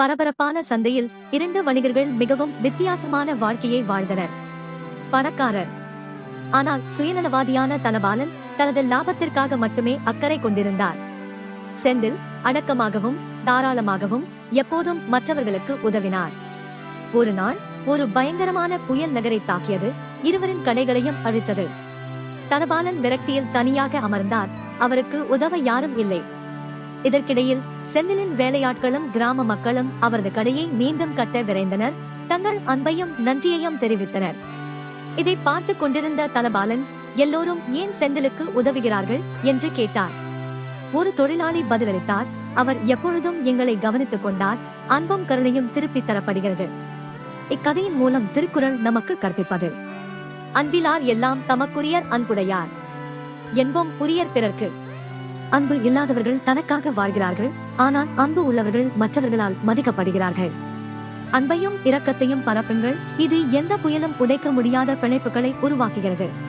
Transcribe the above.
பரபரப்பான சந்தையில் இரண்டு வணிகர்கள் மிகவும் வித்தியாசமான வாழ்க்கையை வாழ்ந்தனர். பணக்காரர். ஆனால் சுயநலவாதியான தனபாலன் தனது லாபத்திற்காக மட்டுமே அக்கறை கொண்டிருந்தார். செந்தில் அடக்கமாகவும் தாராளமாகவும் எப்போதும் மற்றவர்களுக்கு உதவினார். ஒரு நாள் ஒரு பயங்கரமான புயல் நகரை தாக்கியது இருவரின் கடைகளையும் அழித்தது. தனபாலன் விரக்தியில் தனியாக அமர்ந்தார். அவருக்கு உதவ யாரும் இல்லை. இதற்கிடையில் செந்திலின் வேலையாட்களும் கிராம மக்களும் அவரது கடையை மீண்டும் கட்ட விரைந்தனர். தங்கள் அன்பையும் நன்றியையும் தெரிவித்தனர். இதை பார்த்து கொண்டிருந்த தனபாலன் எல்லோரும் ஏன் செந்திலுக்கு உதவுகிறார்கள்? என்று கேட்டார். ஒரு தொழிலாளி பதிலளித்தார் அவர் எப்பொழுதும் எங்களை கவனித்துக் கொண்டார். அன்பும் கருணையும் திருப்பித் தரப்படுகிறது. இக்கதையின் மூலம் திருக்குறள் நமக்கு கற்பிப்பது. அன்பிலார் எல்லாம் தமக்குரியர் அன்புடையார். என்போம் உரியர் பிறர்க்கு. அன்பு இல்லாதவர்கள் தனக்காக வாழ்கிறார்கள் ஆனால் அன்பு உள்ளவர்கள் மற்றவர்களால் மதிக்கப்படுகிறார்கள். அன்பையும் இரக்கத்தையும் பரப்புங்கள். இது எந்த புயலும் உடைக்க முடியாத பிணைப்புகளை உருவாக்குகிறது.